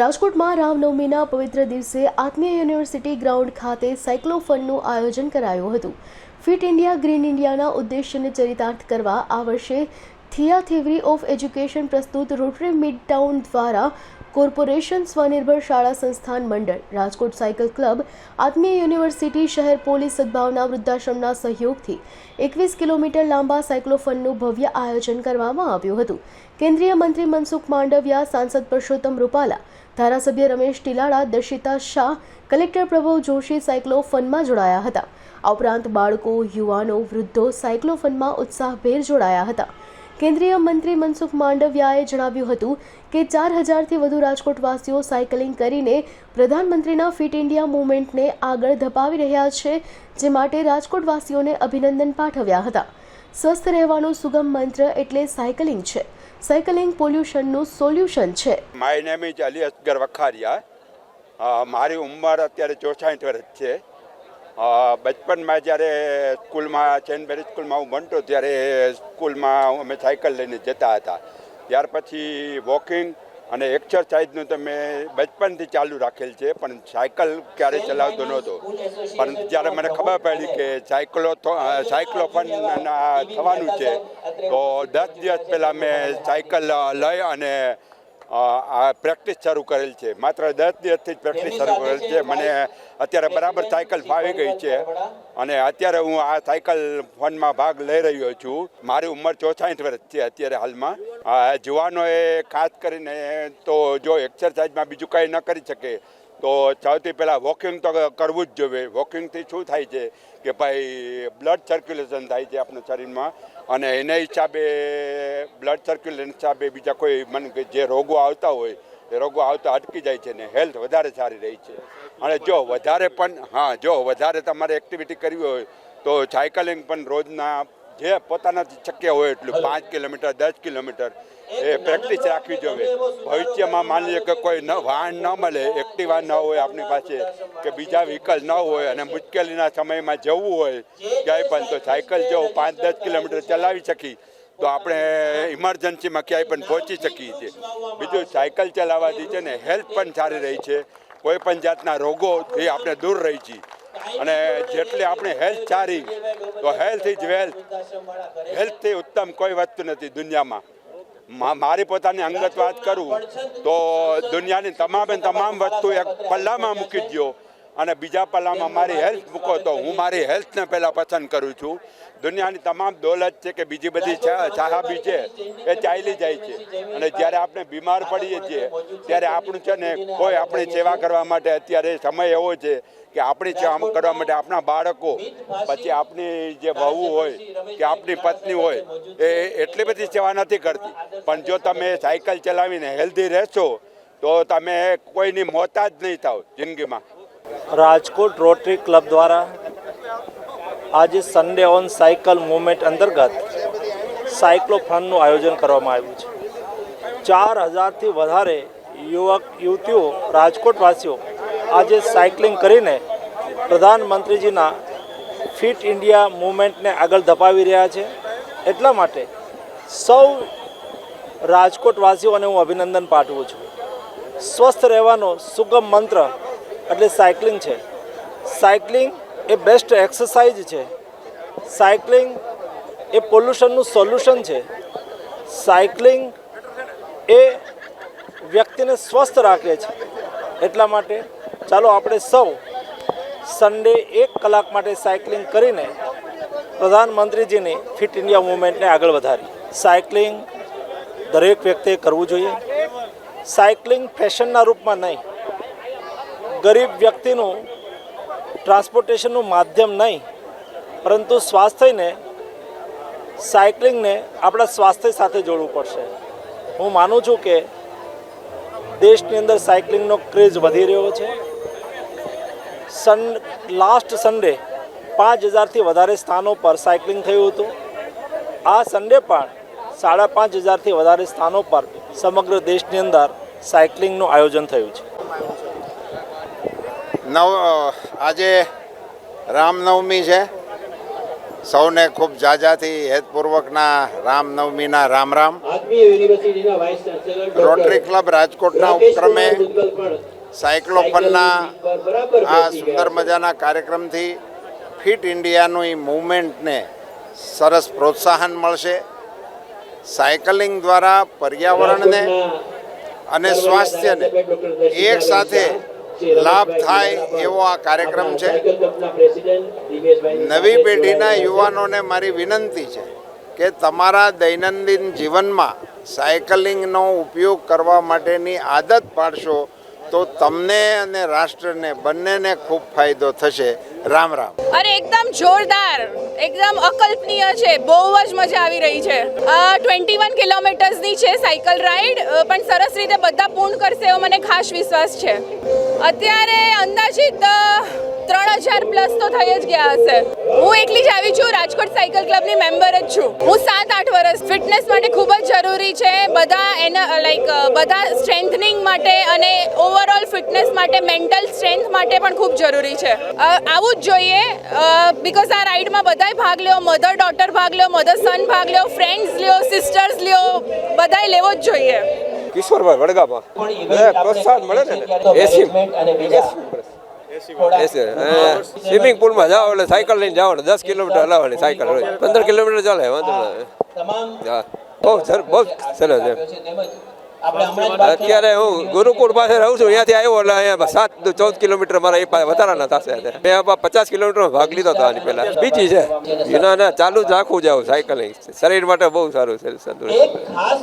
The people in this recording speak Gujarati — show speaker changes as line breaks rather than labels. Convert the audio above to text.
રાજકોટમાં રામનવમીના પવિત્ર દિવસે આત્મીય યુનિવર્સિટી ગ્રાઉન્ડ ખાતે સાયક્લોફનનું આયોજન કરાયું હતું. ફિટ ઇન્ડિયા, ગ્રીન ઇન્ડિયાના ઉદ્દેશ્યને ચરિતાર્થ કરવા આ વર્ષે થિયા થિવરી ઓફ એજ્યુકેશન પ્રસ્તુત રોટરી મિડ ટાઉન દ્વારા કોર્પોરેશન સ્વનિર્ભર શાળા સંસ્થાન મંડળ Rajkot cycle club Atmiya university શહેર પોલીસ સદભાવના વૃદ્ધાશ્રમના સહયોગથી એકવીસ કિલોમીટર લાંબા સાયક્લોફનનું ભવ્ય આયોજન કરવામાં આવ્યું હતું કેન્દ્રીય મંત્રી મનસુખ માંડવિયા સાંસદ પરસોત્તમ રૂપાલા ધારાસભ્ય રમેશ ટીલાળા દર્શિતા શાહ કલેક્ટર પ્રભવ જોશી સાયક્લોફનમાં જોડાયા હતા આ ઉપરાંત બાળકો યુવાનો વૃદ્ધો સાયક્લોફનમાં ઉત્સાહભેર જોડાયા હતા કેન્દ્રીય મંત્રી મનસુખ માંડવિયાએ જણાવ્યું હતું કે ચાર હજારથી વધુ રાજકોટવાસીઓ સાયકલિંગ કરીને પ્રધાનમંત્રીના ફિટ ઇન્ડિયા મૂવમેન્ટને આગળ ધપાવી રહ્યા છે, જે માટે રાજકોટવાસીઓને અભિનંદન પાઠવ્યા હતા. સ્વસ્થ રહેવાનું સુગમ મંત્ર એટલે સાયકલિંગ છે. સાયકલિંગ પોલ્યુશનનું સોલ્યુશન છે.
My name is Ali Asgar Vakharia. મારી ઉંમર અત્યારે ચોસાઠ વર્ષ છે. બચપનમાં જ્યારે સ્કૂલમાં ચેનબેરી સ્કૂલમાં હું ભણતો ત્યારે સ્કૂલમાં અમે સાયકલ લઈને જતા હતા. ત્યાર પછી વોકિંગ અને એક્સરસાઇઝનું તો મેં બચપનથી ચાલુ રાખેલ છે, પણ સાયકલ ક્યારે ચલાવતો નહોતો. પરંતુ જ્યારે મને ખબર પડી કે સાયકલો પણ થવાનું છે, તો દસ દિવસ પહેલાં મેં સાયકલ લઈ અને આ પ્રેક્ટિસ શરૂ કરેલ છે. માત્ર દસ દિવસથી જ પ્રેક્ટિસ શરૂ કરેલ છે. મને અત્યારે બરાબર સાયકલ ફાવી ગઈ છે. અને અત્યારે હું આ સાયકલ ફનમાં ભાગ લઈ રહ્યો છું. મારી ઉંમર ચોસાઠ વર્ષ છે અત્યારે હાલમાં. આ જુવાનોએ ખાસ કરીને તો જો એક્સરસાઇઝમાં બીજું કંઈ ન કરી શકે તો સૌથી પહેલાં વોકિંગ તો કરવું જ જોઈએ. વોકિંગથી શું થાય છે કે ભાઈ બ્લડ સર્ક્યુલેશન થાય છે આપણા શરીરમાં. અને એના હિસાબે બ્લડ સર્ક્યુલેશન હિસાબે બીજા કોઈ મન કે જે રોગો આવતા હોય એ રોગો આવતા અટકી જાય છે ને હેલ્થ વધારે સારી રહી છે. અને જો વધારે પણ હા જો વધારે તમારે એક્ટિવિટી કરવી હોય તો સાયકલિંગ પણ રોજના જે પોતાના શક્ય હોય એટલું પાંચ કિલોમીટર દસ કિલોમીટર એ પ્રેક્ટિસ રાખવી જોઈએ. ભવિષ્યમાં માની લો કે કોઈ ન વાહન ન મળે એક્ટિવા ન હોય આપણી પાસે કે બીજા વ્હીકલ ન હોય અને મુશ્કેલીના સમયમાં જવું હોય ક્યાંય પણ તો સાયકલ જો પાંચ દસ કિલોમીટર ચલાવી શકી તો આપણે ઇમરજન્સીમાં ક્યાંય પણ પહોંચી શકીએ છીએ. બીજું સાયકલ ચલાવવાથી છે ને હેલ્થ પણ સારી રહી છે. કોઈ પણ જાતના રોગોથી આપણે દૂર રહી છીએ. અને જેટલી આપણે હેલ્થ સારી, તો હેલ્થ ઇઝ વેલ્થ. હેલ્થથી ઉત્તમ કોઈ વસ્તુ નથી દુનિયામાં. મારી પોતાની અંગત વાત કરું, તો દુનિયાની તમામે તમામ વસ્તુ એક પલ્લામાં મૂકી દો અને બીજા પલ્લામાં મારી હેલ્થ મૂકો તો હું મારી હેલ્થને પહેલાં પસંદ કરું છું. દુનિયાની તમામ દોલત છે કે બીજી બધી સાહાબી છે એ ચાલી જાય છે. અને જ્યારે આપણે બીમાર પડીએ છીએ ત્યારે આપણું છે ને કોઈ આપણી સેવા કરવા માટે અત્યારે સમય એવો છે કે આપણી સેવા કરવા માટે આપણા બાળકો પછી આપણી જે વહુ હોય કે આપણી પત્ની હોય એ એટલી બધી સેવા નથી કરતી. પણ જો તમે સાયકલ ચલાવીને હેલ્ધી રહેશો તો તમે કોઈની મોતાજ નહીં થાવ જિંદગીમાં.
રાજકોટ રોટરી ક્લબ દ્વારા આજે સન્ડે ઓન સાયકલ મુવમેન્ટ અંતર્ગત સાયક્લોફોનનું આયોજન કરવામાં આવ્યું છે. ચાર હજારથી વધારે યુવક, યુવતીઓ, રાજકોટવાસીઓ આજે સાયકલિંગ કરીને પ્રધાનમંત્રીજીના ફિટ ઇન્ડિયા મુવમેન્ટને આગળ ધપાવી રહ્યા છે. એટલા માટે સૌ રાજકોટવાસીઓને હું અભિનંદન પાઠવું છું. સ્વસ્થ રહેવાનો સુગમ મંત્ર એટલે સાયકલિંગ છે. સાયકલિંગ એ બેસ્ટ એક્સરસાઇઝ છે. સાયકલિંગ એ પોલ્યુશનનું સોલ્યુશન છે. સાયકલિંગ એ વ્યક્તિને સ્વસ્થ રાખે છે. એટલા માટે ચાલો આપણે સૌ સન્ડે એક કલાક માટે સાયકલિંગ કરીને પ્રધાનમંત્રીજીની ફિટ ઇન્ડિયા મુવમેન્ટને આગળ વધારી સાયકલિંગ દરેક વ્યક્તિએ કરવું જોઈએ. સાયકલિંગ ફેશનના રૂપમાં નહીં. ગરીબ વ્યક્તિનું ટ્રાન્સપોર્ટેશનનું માધ્યમ નહીં, પરંતુ સ્વાસ્થ્યને સાયકલિંગને આપણા સ્વાસ્થ્ય સાથે જોડવું પડશે. હું માનું છું કે દેશની અંદર સાયકલિંગનો ક્રેઝ વધી રહ્યો છે. સન લાસ્ટ સન્ડે પાંચ હજારથી વધારે સ્થાનો પર સાયકલિંગ થયું હતું. આ સન્ડે પણ સાડા પાંચ હજારથી વધારે સ્થાનો પર સમગ્ર દેશની અંદર સાયકલિંગનું આયોજન થયું છે.
નવ આજે રામનવમી છે. સૌને ખૂબ જાજાથી હેતપૂર્વકના રામનવમીના રામ રામ રોટરી ક્લબ રાજકોટના ઉપક્રમે સાયક્લોફનના આ સુંદર મજાના કાર્યક્રમથી ફિટ ઇન્ડિયાનું એ મૂવમેન્ટને સરસ પ્રોત્સાહન મળશે. સાયકલિંગ દ્વારા પર્યાવરણને અને સ્વાસ્થ્યને એક સાથે લાભ થાય એવો આ કાર્યક્રમ છે. નવી પેઢીના યુવાનોને મારી વિનંતી છે કે તમારા દૈનંદિન જીવનમાં સાયકલિંગનો ઉપયોગ કરવા માટેની આદત પાડશો તો તમને અને રાષ્ટ્રને બંનેને ખૂબ ફાયદો થશે. રામ રામ.
અરે એકદમ જોરદાર, એકદમ અકલ્પનીય છે, બહુ જ મજા આવી રહી છે. ટ્વેન્ટી વન કિલોમીટર્સની છે સાયકલ રાઈડ પણ સરસ રીતે બધા પૂર્ણ કરશે એવો મને ખાસ વિશ્વાસ છે. અત્યારે અંદાજિત ત્રણ હજાર પ્લસ તો થઈ જ ગયા હશે. હું એકલી જ આવી છું રાજકોટ સાયકલ ક્લબની મેમ્બર જ છું. હું સાત આઠ વર્ષ ફિટનેસ માટે ખૂબ જ જરૂરી છે. બધા એના લાઈક બધા સ્ટ્રેન્થનિંગ માટે અને ઓવરઓલ ફિટનેસ માટે મેન્ટલ સ્ટ્રેન્થ માટે પણ ખૂબ જરૂરી છે. આવું જ જોઈએ બિકોઝ આ રાઈડમાં બધાય ભાગ લ્યો મધર ડોટર ભાગ લ્યો મધર સન ભાગ લ્યો ફ્રેન્ડ્સ લ્યો સિસ્ટર્સ લ્યો બધાય લેવો જ જોઈએ.
કિશોરભાઈ વડગામાં પ્રોત્સાહન મળે ને? એસી સ્વિમિંગ પુલમાં જાઓ એટલે સાયકલ લઈને જાઓ દસ કિલોમીટર હલાવવાની સાયકલ હોય. પંદર કિલોમીટર ચાલે વાંધો હા. બહુ બહુ સરસ છે. અત્યારે હું ગુરુકુળ પાસે રહું છું અહીંયાથી આવ્યો એટલે અહીંયા સાત ચૌદ કિલોમીટર મારા એ પાસે વધારાના થશે મેં આપણા પચાસ કિલોમીટર ભાગ લીધો હતો આની પહેલા. બીજી છે. એના ના ચાલુ જ રાખવું જાવ સાયકલિંગ. શરીર માટે બહુ સારું છે
ખાસ